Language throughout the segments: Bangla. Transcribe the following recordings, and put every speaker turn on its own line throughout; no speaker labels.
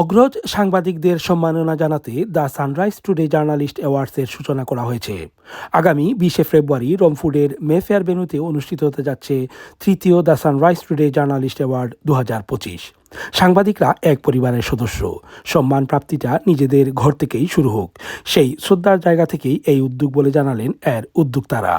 অগ্রজ সাংবাদিকদের সম্মাননা জানাতে দ্য সানরাইজ টুডে জার্নালিস্ট অ্যাওয়ার্ডসের সূচনা করা হয়েছে। আগামী বিশে ফেব্রুয়ারি রমফুডের মেফেয়ার বেনুতে অনুষ্ঠিত হতে যাচ্ছে তৃতীয় the sunrise today journalist award দু হাজার পঁচিশ। সাংবাদিকরা এক পরিবারের সদস্য। সম্মান প্রাপ্তিটা নিজেদের ঘর থেকেই শুরু হোক। সেই শ্রদ্ধার জায়গা থেকেই এই উদ্যোগ বলে জানালেন এর উদ্যোক্তারা।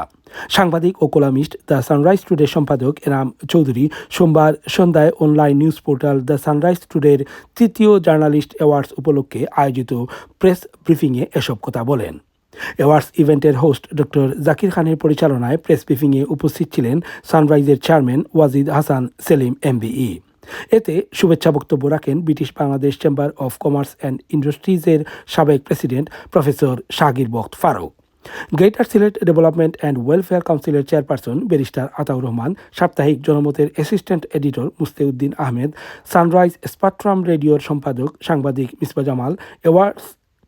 সাংবাদিক ও কোলামিস্ট দ্য সানরাইজ টুডে সম্পাদক এনাম চৌধুরী সোমবার সন্ধ্যায় online news portal the sunrise টুডের তৃতীয় জার্নালিস্ট অ্যাওয়ার্ডস উপলক্ষে আয়োজিত প্রেস ব্রিফিংয়ে এসব কথা বলেন। অ্যাওয়ার্ডস ইভেন্টের হোস্ট ডক্টর জাকির খানের পরিচালনায় প্রেস ব্রিফিংয়ে উপস্থিত ছিলেন সানরাইজের চেয়ারম্যান ওয়াজিদ হাসান সেলিম এমবিই। এতে শুভেচ্ছা বক্তব্য রাখেন British Bangladesh chamber of commerce and ইন্ডাস্ট্রিজের সাবেক president professor Shagir Bakht Faruk. Greater Sylhet development and welfare কাউন্সিলের চেয়ারপারসন ব্যারিস্টার আতাউর রহমান, সাপ্তাহিক জনমতের assistant editor Mustauddin Ahmed, sunrise spectrum রেডিওর সম্পাদক সাংবাদিক Misba Jamal, awards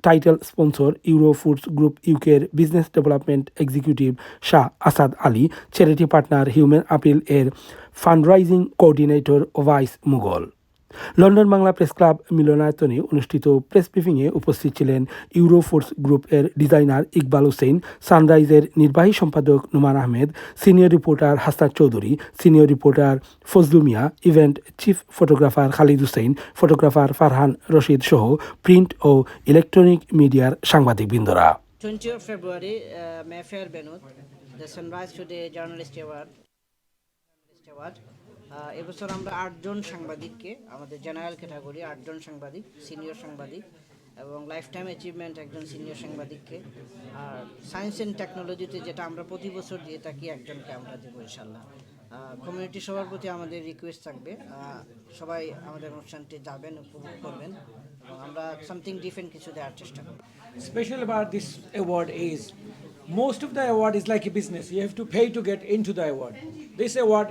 title sponsor euro foods group ইউকের business development executive Shah Asad Ali charity partner human appeal এর fundraising coordinator Owais Mughal London Bangla press club মিলনায়তনে অনুষ্ঠিত প্রেস ব্রিফিংয়ে উপস্থিত ছিলেন ইউরো ফোর্স গ্রুপ এর ডিজাইনার ইকবাল হোসেন সানরাইজের নির্বাহী সম্পাদক Numan Ahmed senior reporter Hasnat Chowdhury senior reporter Fazlu Mia event chief photographer Khalid Hussain photographer Farhan Rashid সহ প্রিন্ট ও ইলেকট্রনিক মিডিয়ার সাংবাদিকবৃন্দরা।
20th of February, uh, Mayfair Benut, the Sunrise Today এবছর আমরা আটজন সাংবাদিককে আমাদের জেনারেল ক্যাটাগরি আটজন সাংবাদিক সিনিয়র সাংবাদিক এবং লাইফ টাইম অ্যাচিভমেন্ট একজন সিনিয়র সাংবাদিককে। আর সায়েন্স অ্যান্ড টেকনোলজিতে যেটা আমরা প্রতি বছর দিয়ে থাকি একজনকে আমরা দেবো ইনশাল্লাহ কমিউনিটি সবার প্রতি আমাদের রিকোয়েস্ট থাকবে। সবাই আমাদের অনুষ্ঠানটি যাবেন উপভোগ করবেন এবং আমরা সামথিং ডিফারেন্ট কিছু দেওয়ার চেষ্টা করব।
Special about this award is most of the award is like a business. You have to pay to get into the award. This award,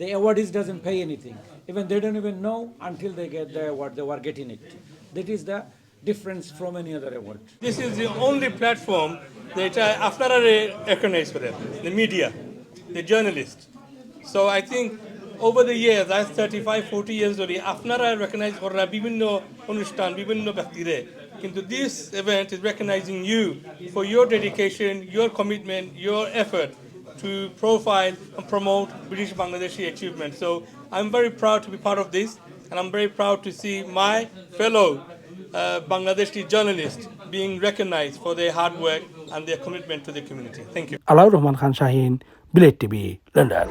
the awardee doesn't pay anything. Even they don't even know until they get the award they were getting it. That is the difference from any other award.
This is the only platform that I, after I recognize for them, the media, the journalists. So I think over the years, last 35, 40 years ধরে আপনারা recognize করা বিভিন্ন অনুষ্ঠান বিভিন্ন ব্যক্তিরে কিন্তু this event is recognizing you for your dedication, your commitment, your effort to profile and promote British Bangladeshi achievements. So I'm very proud to be part of this, and I'm very proud to see my fellow uh, Bangladeshi journalists being recognized for their hard work and their commitment to the community. Thank you.
Alaur Rahman Khan Shaheen, Billet TV, London.